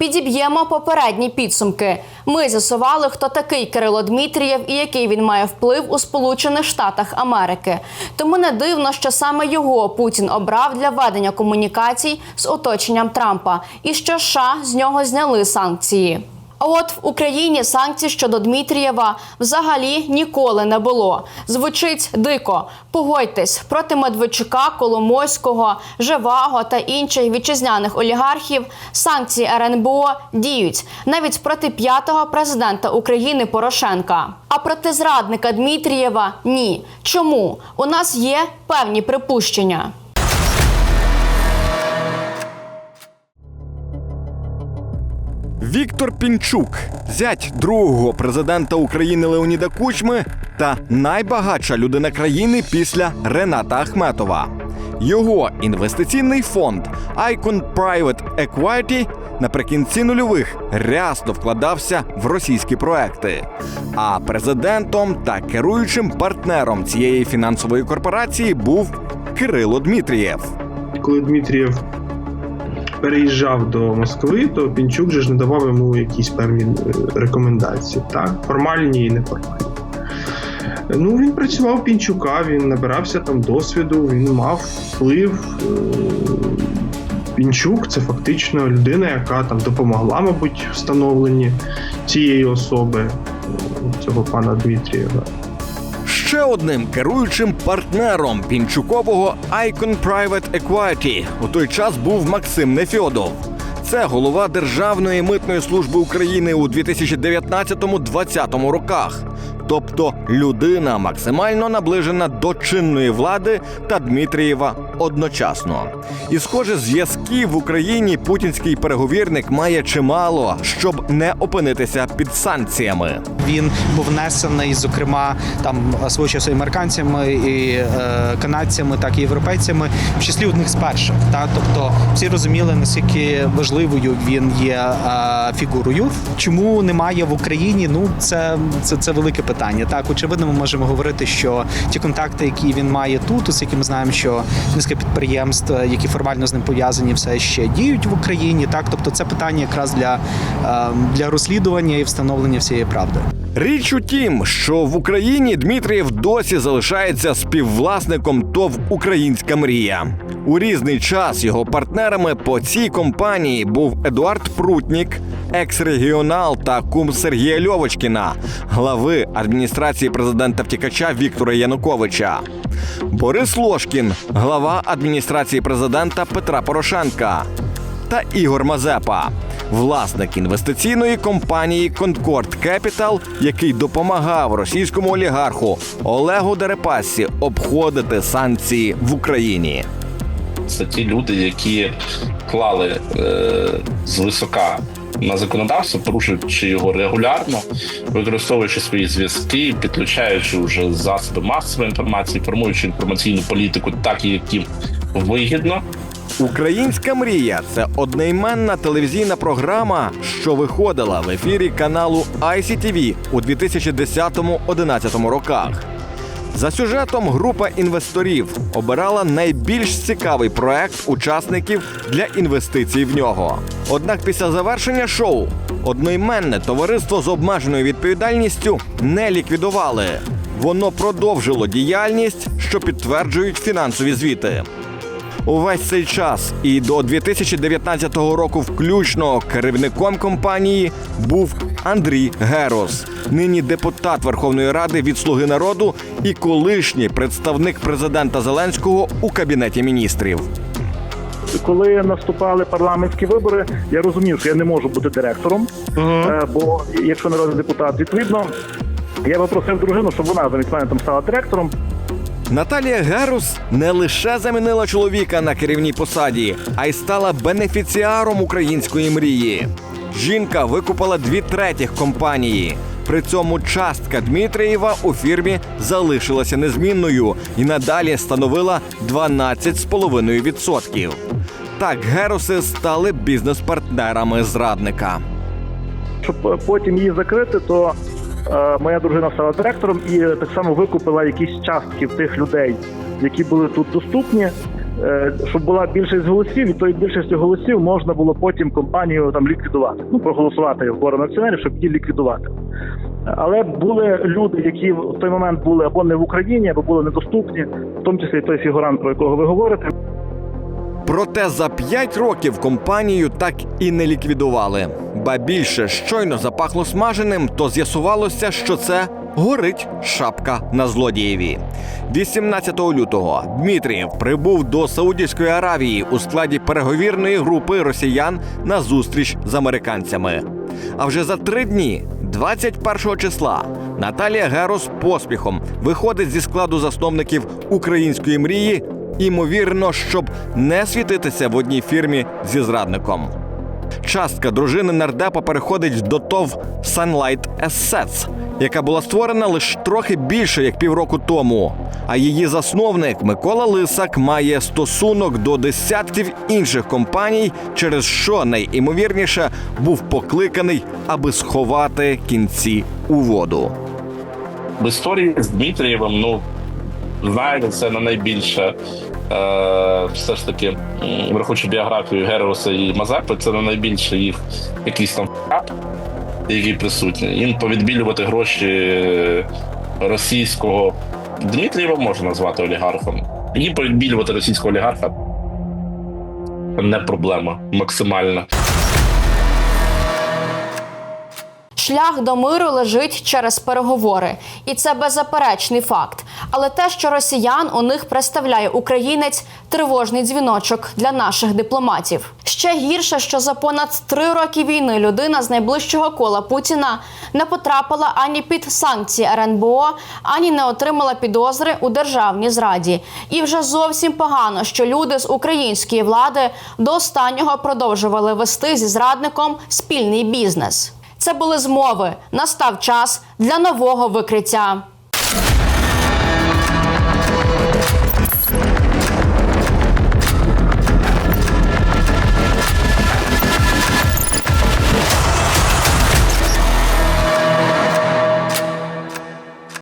Підіб'ємо попередні підсумки. Ми з'ясували, хто такий Кирило Дмитрієв і який він має вплив у Сполучених Штатах Америки. Тому не дивно, що саме його Путін обрав для ведення комунікацій з оточенням Трампа, і що США з нього зняли санкції. А от в Україні санкцій щодо Дмитрієва взагалі ніколи не було. Звучить дико. Погодьтесь, проти Медведчука, Коломойського, Живаго та інших вітчизняних олігархів санкції РНБО діють навіть проти п'ятого президента України Порошенка. А проти зрадника Дмитрієва ні. Чому? У нас є певні припущення. Віктор Пінчук, зять другого президента України Леоніда Кучми та найбагатша людина країни після Рената Ахметова. Його інвестиційний фонд Icon Private Equity наприкінці нульових рясно вкладався в російські проекти. А президентом та керуючим партнером цієї фінансової корпорації був Кирило Дмитрієв. коли Дмитрієв переїжджав до Москви, то Пінчук же ж надавав йому якісь певні е, рекомендації, так, формальні і неформальні. Ну, він працював Пінчука, він набирався там досвіду, він мав вплив. Е, Пінчук це фактично людина, яка там допомогла, мабуть, встановленні цієї особи, е, цього пана Дмитрієва. Ще одним керуючим партнером Пінчукового Icon Private Equity у той час був Максим Нефьодов. Це голова Державної митної служби України у 2019-2020 роках. Тобто людина максимально наближена до чинної влади та Дмитрієва одночасно. І схоже, зв'язків в Україні путінський переговірник має чимало, щоб не опинитися під санкціями. Він був внесений, зокрема, там свого часу і американцями, і е, канадцями, так і європейцями, в числі одних з перших. Та тобто всі розуміли, наскільки важливою він є е, фігурою. Чому немає в Україні? Ну це, це, це велике питання. Так, очевидно, ми можемо говорити, що ті контакти, які він має тут, оскільки ми знаємо, що низка підприємств, які формально з ним пов'язані, все ще діють в Україні. Так, тобто, це питання якраз для, е, для розслідування і встановлення всієї правди. Річ у тім, що в Україні Дмитрієв досі залишається співвласником ТОВ Українська мрія. У різний час його партнерами по цій компанії був Едуард Прутнік, екс-регіонал та кум Сергія Льовочкіна, глави адміністрації президента втікача Віктора Януковича. Борис Лошкін, глава адміністрації президента Петра Порошенка та Ігор Мазепа, власник інвестиційної компанії Concord Capital, який допомагав російському олігарху Олегу Дерипассі обходити санкції в Україні. Це ті люди, які клали е, з висока на законодавство, порушуючи його регулярно, використовуючи свої зв'язки, підключаючи вже засоби масової інформації, формуючи інформаційну політику, так як їм вигідно. Українська мрія це одноіменна телевізійна програма, що виходила в ефірі каналу ICTV у 2010-11 роках. За сюжетом група інвесторів обирала найбільш цікавий проект учасників для інвестицій в нього. Однак після завершення шоу одноіменне товариство з обмеженою відповідальністю не ліквідували. Воно продовжило діяльність, що підтверджують фінансові звіти. Увесь цей час і до 2019 року включно керівником компанії був Андрій Герос, нині депутат Верховної Ради від Слуги народу і колишній представник президента Зеленського у кабінеті міністрів. коли наступали парламентські вибори, я розумів, що я не можу бути директором, е, бо якщо народний депутат, відповідно, я попросив дружину, щоб вона замість мене там стала директором. Наталія Герус не лише замінила чоловіка на керівній посаді, а й стала бенефіціаром української мрії. Жінка викупила дві третіх компанії. При цьому частка Дмитрієва у фірмі залишилася незмінною і надалі становила 12,5%. Так геруси стали бізнес-партнерами зрадника. Щоб е, потім її закрити, то е, моя дружина стала директором і так само викупила якісь частки тих людей, які були тут доступні. е, щоб була більшість голосів, і тої більшості голосів можна було потім компанію там ліквідувати. Ну проголосувати в зборах акціонерів, щоб її ліквідувати. Але були люди, які в той момент були або не в Україні, або були недоступні, в тому числі той фігурант, про якого ви говорите. Проте за 5 років компанію так і не ліквідували. Ба більше щойно запахло смаженим, то з'ясувалося, що це горить шапка на злодієві. 18 лютого Дмитрієв прибув до Саудівської Аравії у складі переговірної групи росіян на зустріч з американцями. А вже за три дні, 21 числа, Наталія Герос поспіхом виходить зі складу засновників української мрії Імовірно, щоб не світитися в одній фірмі зі зрадником. Частка дружини нардепа переходить до ТОВ Sunlight Assets, яка була створена лише трохи більше як півроку тому. А її засновник Микола Лисак має стосунок до десятків інших компаній, через що найімовірніше був покликаний, аби сховати кінці у воду. В історії з Дмитрієвим, ну знаєте, це не найбільше. Е, все ж таки, м, врахуючи біографію Героса і Мазепи, це не найбільше їх якийсь там фап, який присутній. Їм повідбілювати гроші е, російського Дмитрієва можна назвати олігархом. Їм повідбілювати російського олігарха не проблема максимальна. Шлях до миру лежить через переговори, і це беззаперечний факт. Але те, що росіян у них представляє українець, тривожний дзвіночок для наших дипломатів. Ще гірше, що за понад три роки війни людина з найближчого кола Путіна не потрапила ані під санкції РНБО, ані не отримала підозри у державній зраді. І вже зовсім погано, що люди з української влади до останнього продовжували вести зі зрадником спільний бізнес. Це були змови. Настав час для нового викриття.